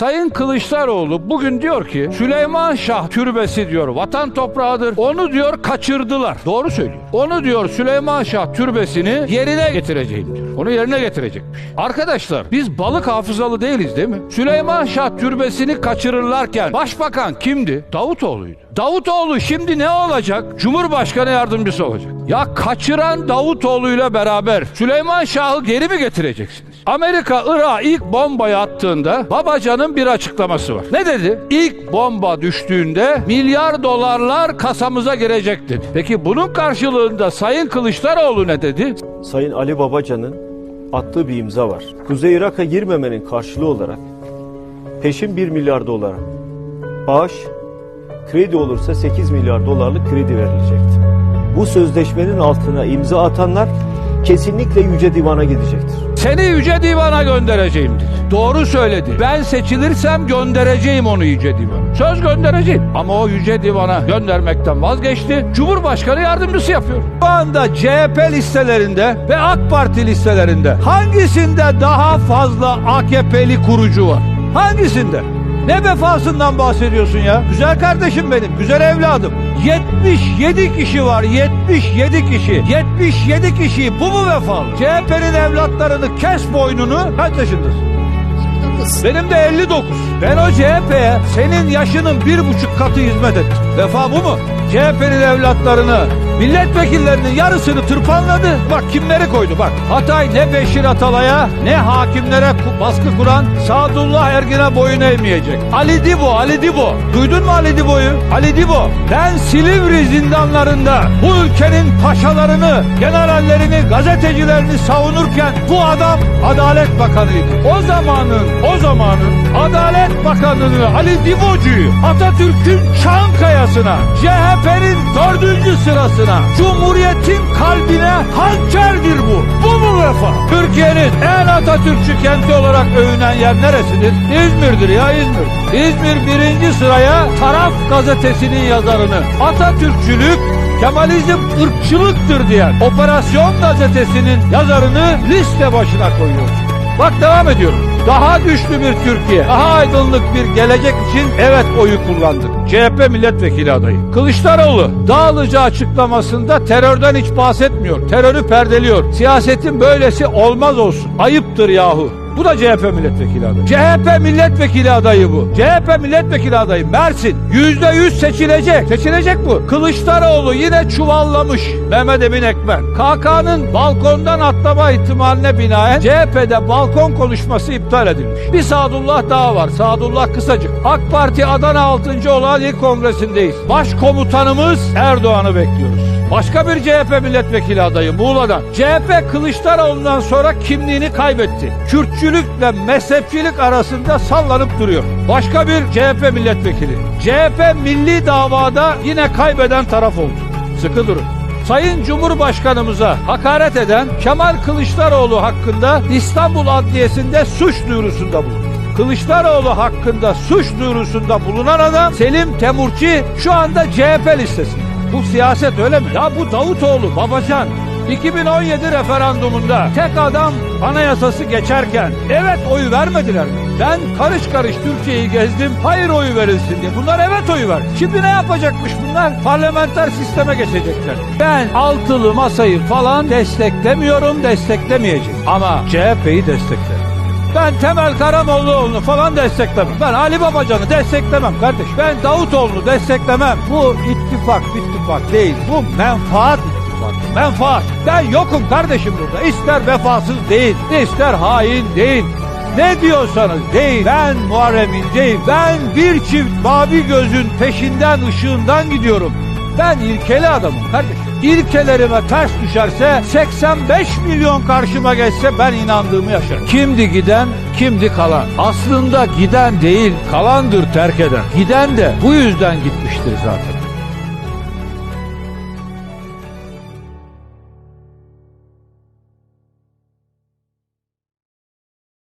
Sayın Kılıçdaroğlu bugün diyor ki Süleyman Şah türbesi diyor vatan toprağıdır. Onu diyor kaçırdılar. Doğru söylüyor. Onu diyor Süleyman Şah türbesini yerine getireceğim diyor. Onu yerine getirecekmiş. Arkadaşlar biz balık hafızalı değiliz değil mi? Süleyman Şah türbesini kaçırırlarken başbakan kimdi? Davutoğlu'ydu. Davutoğlu şimdi ne olacak? Cumhurbaşkanı yardımcısı olacak. Ya kaçıran Davutoğlu'yla beraber Süleyman Şah'ı geri mi getireceksiniz? Amerika Irak'a ilk bombayı attığında Babacan'ın bir açıklaması var. Ne dedi? İlk bomba düştüğünde milyar dolarlar kasamıza girecek dedi. Peki bunun karşılığında Sayın Kılıçdaroğlu ne dedi? Sayın Ali Babacan'ın attığı bir imza var. Kuzey Irak'a girmemenin karşılığı olarak peşin 1 milyar dolara bağış, kredi olursa 8 milyar dolarlık kredi verilecekti. Bu sözleşmenin altına imza atanlar kesinlikle Yüce Divan'a gidecektir. Seni Yüce Divan'a göndereceğim dedi. Doğru söyledi. Ben seçilirsem göndereceğim onu Yüce Divan'a. Söz göndereceğim. Ama o Yüce Divan'a göndermekten vazgeçti. Cumhurbaşkanı yardımcısı yapıyor. Şu anda CHP listelerinde ve AK Parti listelerinde hangisinde daha fazla AKP'li kurucu var? Hangisinde? Ne vefasından bahsediyorsun ya? Güzel kardeşim benim, güzel evladım. 77 kişi var, 77 kişi. 77 kişi bu mu vefalı? CHP'nin evlatlarını kes boynunu. Kaç yaşındasın? Benim de 59. Ben o CHP'ye senin yaşının bir buçuk katı hizmet ettim. Vefa bu mu? CHP'nin evlatlarını, milletvekillerinin yarısını tırpanladı. Bak kimleri koydu bak. Hatay ne Beşir Atalay'a ne hakimlere baskı kuran Sadullah Ergin'e boyun eğmeyecek. Ali Dibo, Ali Dibo. Duydun mu Ali Dibo'yu? Ali Dibo. Ben Silivri zindanlarında bu ülkenin paşalarını, generallerini, gazetecilerini savunurken bu adam Adalet Bakanı'ydı. O zamanın, o zamanın Adalet Bakanı'nı Ali Dibocu'yu Atatürk'ün Çankaya'sına, CHP'nin dördüncü sırasına, Cumhuriyet'in kalbine hançerdir bu. Bu mu vefa? Türkiye'nin en Atatürkçü kenti olarak övünen yer neresidir? İzmir'dir ya İzmir. İzmir birinci sıraya Taraf gazetesinin yazarını Atatürkçülük Kemalizm ırkçılıktır diyen Operasyon gazetesinin yazarını liste başına koyuyoruz. Bak devam ediyorum. Daha güçlü bir Türkiye, daha aydınlık bir gelecek için evet oyu kullandık. CHP milletvekili adayı. Kılıçdaroğlu Dağlıca açıklamasında terörden hiç bahsetmiyor. Terörü perdeliyor. Siyasetin böylesi olmaz olsun. Ayıptır yahu. Bu da CHP milletvekili adayı. CHP milletvekili adayı bu. CHP milletvekili adayı Mersin. Yüzde yüz seçilecek. Seçilecek bu. Kılıçdaroğlu yine çuvallamış Mehmet Emin Ekmen. KK'nın balkondan atlama ihtimaline binaen CHP'de balkon konuşması iptal edilmiş. Bir Sadullah daha var. Sadullah Kısacık. AK Parti Adana 6. olan il kongresindeyiz. Başkomutanımız Erdoğan'ı bekliyoruz. Başka bir CHP milletvekili adayı Muğla'dan. CHP Kılıçdaroğlu'ndan sonra kimliğini kaybetti. Kürtçülükle mezhepçilik arasında sallanıp duruyor. Başka bir CHP milletvekili. CHP milli davada yine kaybeden taraf oldu. Sıkı durun. Sayın Cumhurbaşkanımıza hakaret eden Kemal Kılıçdaroğlu hakkında İstanbul Adliyesi'nde suç duyurusunda bulundu. Kılıçdaroğlu hakkında suç duyurusunda bulunan adam Selim Temurci şu anda CHP listesinde. Bu siyaset öyle mi? Ya bu Davutoğlu, Babacan 2017 referandumunda tek adam anayasası geçerken evet oyu vermediler mi? Ben karış karış Türkiye'yi gezdim. Hayır oyu verilsin diye. Bunlar evet oyu ver. Şimdi ne yapacakmış bunlar? Parlamenter sisteme geçecekler. Ben altılı masayı falan desteklemiyorum, desteklemeyeceğim. Ama CHP'yi desteklerim. Ben Temel Karamollaoğlu'nu falan desteklemem. Ben Ali Babacan'ı desteklemem kardeş. Ben Davutoğlu'nu desteklemem. Bu ittifak ittifak değil. Bu menfaat ittifakı. Menfaat. Ben yokum kardeşim burada. İster vefasız değil, ister hain değil. Ne diyorsanız değil. Ben Muharrem İnce'yim. Ben bir çift mavi gözün peşinden ışığından gidiyorum. Ben ilkeli adamım kardeşim. İlkelerime ters düşerse 85 milyon karşıma geçse ben inandığımı yaşarım. Kimdi giden, kimdi kalan. Aslında giden değil, kalandır terk eden. Giden de bu yüzden gitmiştir zaten.